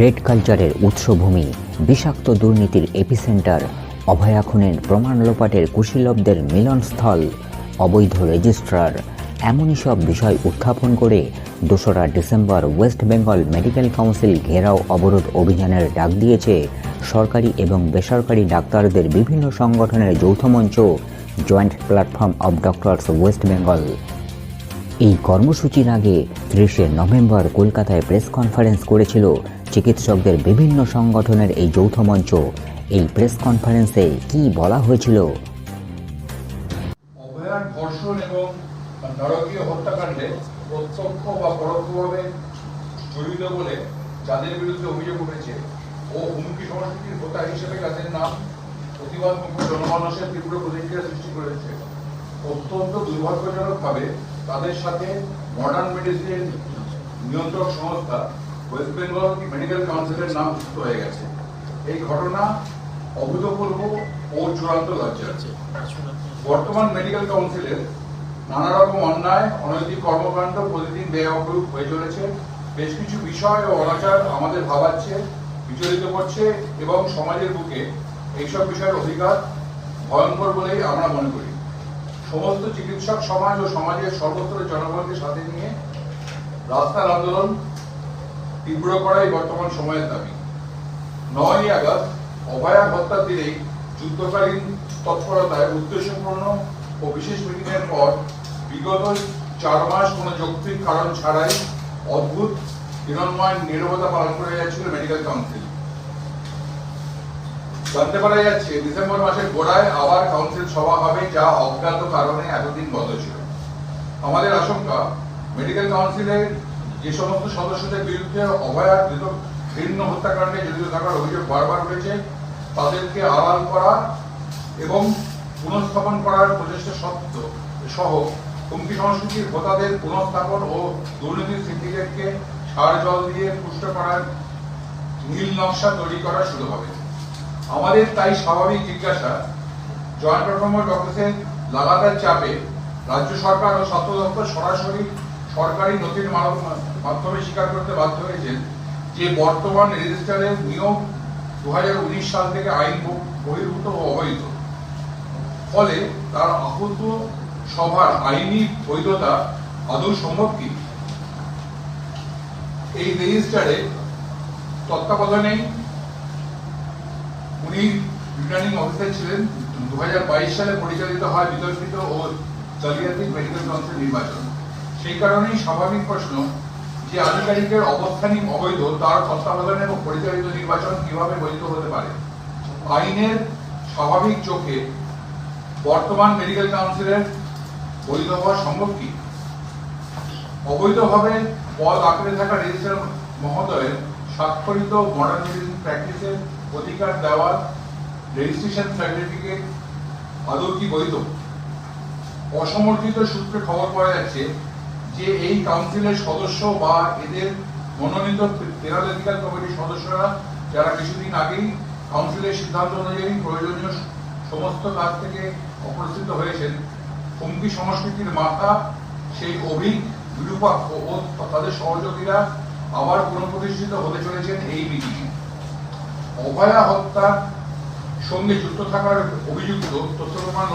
Thread কালচারের উৎসভূমি বিষাক্ত দুর্নীতির এপিসেন্টার অভয়া খুনের প্রমাণ লোপাটের কুশীলবদের মিলনস্থল, অবৈধ রেজিস্ট্রার, এমনই সব বিষয় উত্থাপন করে দোসরা December West Bengal medical council ঘেরাও অবরোধ অভিযানের ডাক দিয়েছে সরকারি এবং বেসরকারি ডাক্তারদের বিভিন্ন সংগঠনের যৌথ মঞ্চ, joint platform of doctors West Bengal. এই কর্মসূচির আগে ত্রিশে নভেম্বর কলকাতায় প্রেস কনফারেন্স করেছিল চিকিৎসকদের বিভিন্ন সংগঠনের এই যৌথ মঞ্চ এই প্রেস কনফারেন্সে কি বলা হয়েছিল? জড়িত বলে যাদের বিরুদ্ধে অভিযোগ উঠেছে ও হুমকি সংস্কৃতির হোতা হিসেবে যাদের নাম জনমানসের তীব্র প্রতিক্রিয়া সৃষ্টি করেছে, অত্যন্ত দুর্ভাগ্যজনকভাবে তাদের সাথে মডার্ন মেডিসিন নিয়ন্ত্রক সংস্থা ওয়েস্ট বেঙ্গল মেডিকেল কাউন্সিলের নাম যুক্ত হয়ে গেছে। এই ঘটনা অভূতপূর্ব ও চূড়ান্ত বর্তমান মেডিকেল কাউন্সিলের নানা রকম অন্যায়, অনৈতিক কর্মকাণ্ড প্রতিদিন হয়ে চলেছে। বেশ কিছু বিষয় ও অনাচার আমাদের ভাবাচ্ছে, বিচলিত করছে এবং সমাজের বুকে এইসব বিষয়ের অধিকার ভয়ঙ্কর বলেই আমরা মনে করি। সমস্ত চিকিৎসক সমাজ ও সমাজের সর্বত্র জনগণকে সাথে নিয়ে রাস্তার আন্দোলন তীব্র করাই বর্তমান সময়ের দাবি। নয় আগস্ট অভয়া হত্যার দিনেই যুদ্ধকালীন তৎপরতায় উদ্দেশ্যপূর্ণ ও বিশেষ মিটিংয়ের পর বিগত চার মাস কোনো যৌক্তিক কারণ ছাড়াই অদ্ভুত হিরণময় নিরবতা পালন করে যাচ্ছিল মেডিকেল কাউন্সিল। জানতে পারা যাচ্ছে, ডিসেম্বর মাসের গোড়ায় আবার কাউন্সিল সভা হবে, যা অজ্ঞাত কারণে এতদিন বন্ধ ছিল। আমাদের আশঙ্কা, মেডিকেল কাউন্সিলের যে সমস্ত সদস্যদের বিরুদ্ধে অভয়ার ভিন্ন হত্যাকাণ্ডে জড়িত থাকার অভিযোগ বারবার উঠেছে, তাদেরকে আড়াল করা এবং পুনঃস্থাপন করার প্রচেষ্টা সত্ত্ব সহ হুমকি সংস্কৃতির হোতাদের পুনঃস্থাপন ও দুর্নীতির সিন্ডিকেটকে সার জল দিয়ে পুষ্ট করার নীল নকশা তৈরি করা শুরু হবে। আমাদের তাই স্বাভাবিক জিজ্ঞাসা, জয়েন্ট পারফর্মার অফিসের লাগাতার চাপে রাজ্য সরকার ও স্বাস্থ্য দপ্তর সরাসরি সরকারি নথির মানব- মাধ্যমে স্বীকার করতে বাধ্য হয়েছেন যে বর্তমান রেজিস্টারের নিয়ম দু সাল থেকে আইন বহির্ভূত ও অবৈধ। ফলে তার আহত সভার আইনি বৈধতা আদৌ সম্ভব কি? এই রেজিস্টারে তত্ত্বাবধানে উনি রিটার্নিং অফিসার ছিলেন। দু হাজার বাইশ সালে পরিচালিত হয় বিতর্কিত ও জালিয়াতি মেডিকেল কাউন্সিল নির্বাচন। সেই কারণেই স্বাভাবিক প্রশ্ন যে আধিকারিকের অবস্থানই অবৈধ, তার তত্ত্বাবধানে এবং পরিচালিত নির্বাচন কীভাবে বৈধ হতে পারে? আইনের স্বাভাবিক চোখে বর্তমান মেডিকেল কাউন্সিলের বৈধ হওয়া সম্ভব কি? অবৈধভাবে পদ আঁকড়ে থাকা রেজিস্ট্রার মহোদয়ের স্বাক্ষরিত মডার্ন প্র্যাকটিসের অধিকার দেওয়ার রেজিস্ট্রেশন সার্টিফিকেট আদৌ কি বৈধ? অসমর্থিত সূত্রে খবর পাওয়া যাচ্ছে যে এই কাউন্সিলের সদস্য বা এদের মনোনীত পেরালেজিক্যাল কমিটির সদস্যরা যারা কিছুদিন আগেই কাউন্সিলের সিদ্ধান্ত অনুযায়ী প্রয়োজনীয় সমস্ত কাজ থেকে অপ্রস্তুত হয়েছেন, হুমকি সংস্কৃতির মাথা, সেই অভিক, বিরূপাক্ষ ও তাদের সহযোগীরা আবার পুনঃপ্রতিষ্ঠিত হতে চলেছেন এই মিটিংয়ে অভয়া হত্যার সঙ্গে যুক্ত থাকার অভিযুক্ত তথ্য প্রমাণ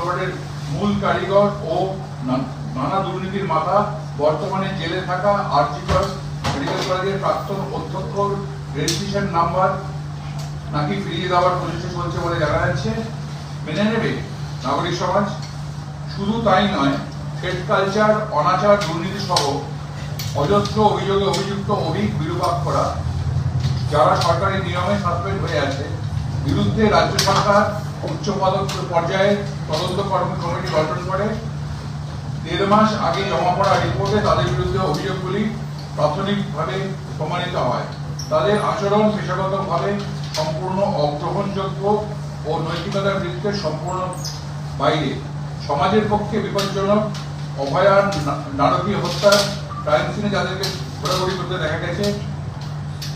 মূল কারিগর ও নানা দুর্নীতির মাথা বর্তমানে জেলে থাকা আরজিকর মেডিকেল কলেজের প্রাক্তন অধ্যক্ষর রেজিস্ট্রেশন নাম্বার নাকি ফিরিয়ে দেওয়ার প্রচেষ্টা চলছে বলে জানা যাচ্ছে। মেনে নেবে নাগরিক সমাজ? শুধু তাই নয়, ফেড কালচার, অনাচার, দুর্নীতি সহ অজস্র অভিযোগে অভিযুক্ত অভিক বিরূপাক্ষরা, যারা সরকারি নিয়মে সাসপেন্ড হয়ে আছে, বিরুদ্ধে রাজ্য সরকার উচ্চ পর্যায়ে তদন্ত কর্ম- কমিটি গঠন করে দেড় মাস আগে জমা পড়া রিপোর্টে তাদের বিরুদ্ধে অভিযোগগুলি প্রাথমিকভাবে প্রমাণিত হয়। তাদের আচরণ পেশাগতভাবে সম্পূর্ণ অগ্রহণযোগ্য ও নৈতিকতার বৃত্তের সম্পূর্ণ বাইরে। সমাজের পক্ষে বিপজ্জনক, অভয়ার নারকীয় হত্যার ক্রাইম সিনে যাদেরকে ঘোরাঘুরি করতে দেখা গেছে,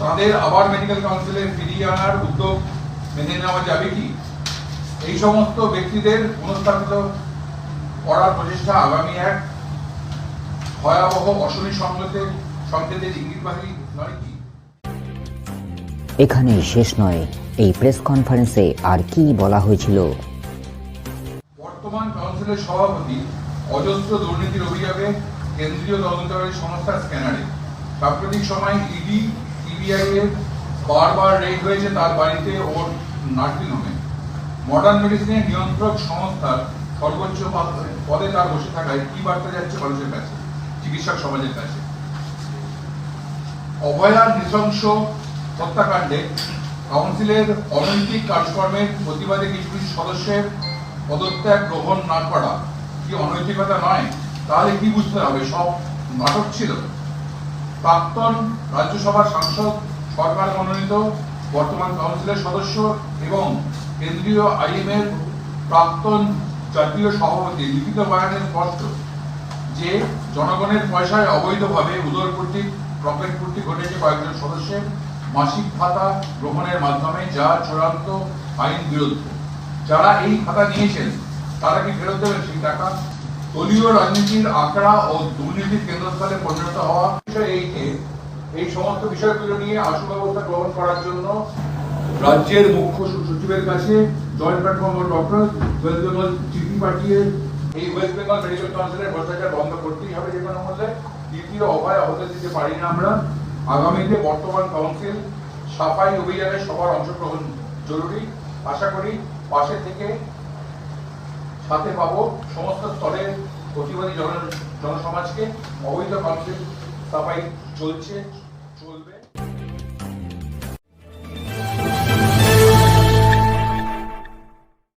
তাদের আবার মেডিকেল কাউন্সিলে ফিরিয়ে আনার উদ্যোগ মেনে নেওয়া যাবে কি? এই সমস্ত ব্যক্তিদের পুনঃস্থাপিত করার প্রচেষ্টা আগামী এক ভয়াবহ অশনি সংকেতে সংকেতের ইঙ্গিতবাহী নয় কি? এখানেই শেষ নয়। এই প্রেস কনফারেন্সে আর কি বলা হয়েছিল? বর্তমান কাউন্সিলের সভাপতি অজস্র দুর্নীতির অভিযোগে কেন্দ্রীয় তদন্তকারী সংস্থা স্ক্যানারে। সাম্প্রতিক সময় ইডি সিবিআই এর বারবার রেড হয়েছে তার বাড়িতে ওর নার্সিং হোমে মডার্ন মেডিসিনের নিয়ন্ত্রক সংস্থার সর্বোচ্চ পদ- পদে তার বসে থাকায় কি বার্তা যাচ্ছে মানুষের কাছে? চিকিৎসক সমাজের কাছে। অভয়ার নৃশংস হত্যাকাণ্ডে কাউন্সিলের অনৈতিক কাজকর্মের প্রতিবাদে কিছু কিছু সদস্যের পদত্যাগ গ্রহণ না করা কি অনৈতিকতা নয়? তাহলে কি বুঝতে হবে? সব নাটক ছিল। প্রাক্তন রাজ্যসভার সাংসদ, সরকার মনোনীত, বর্তমান কাউন্সিলের সদস্য এবং কেন্দ্রীয় আইএম এর প্রাক্তন জাতীয় সভাপতি লিখিত বয়ানে স্পষ্ট যে জনগণের পয়সায় অবৈধভাবে উদরপূর্তি প্রফিট পূর্তি ঘটেছে কয়েকজন সদস্যের মাসিক ভাতা গ্রহণের মাধ্যমে যা চূড়ান্ত আইন বিরুদ্ধ। যারা এই ভাতা নিয়েছেন, তারা কি ফেরত দেবেন সেই টাকা? দলীয় রাজনীতির আঁকড়া ও দুর্নীতির কেন্দ্রস্থলে পরিণত হওয়া বিষয় এই যে এই সমস্ত বিষয়গুলো নিয়ে আশু ব্যবস্থা গ্রহণ করার জন্য রাজ্যের মুখ্য সচিবের কাছে joint platform doctor West Bengal চিঠি পাঠিয়ে এই ওয়েস্ট বেঙ্গল মেডিকেল কাউন্সিলের ভ্রষ্টাচার বন্ধ করতেই হবে যে কোনো মূল্যে, দ্বিতীয় অভয় হতে দিতে পারি না আমরা। আগামীতে বর্তমান কাউন্সিল সাফাই অভিযানে সবার অংশগ্রহণ জরুরি। আশা করি পাশে থেকে সাথে পাবো সমস্ত স্তরের প্রতিবাদী জন জনসমাজকে। অবৈধ কাউন্সিল সাফাই চলছে।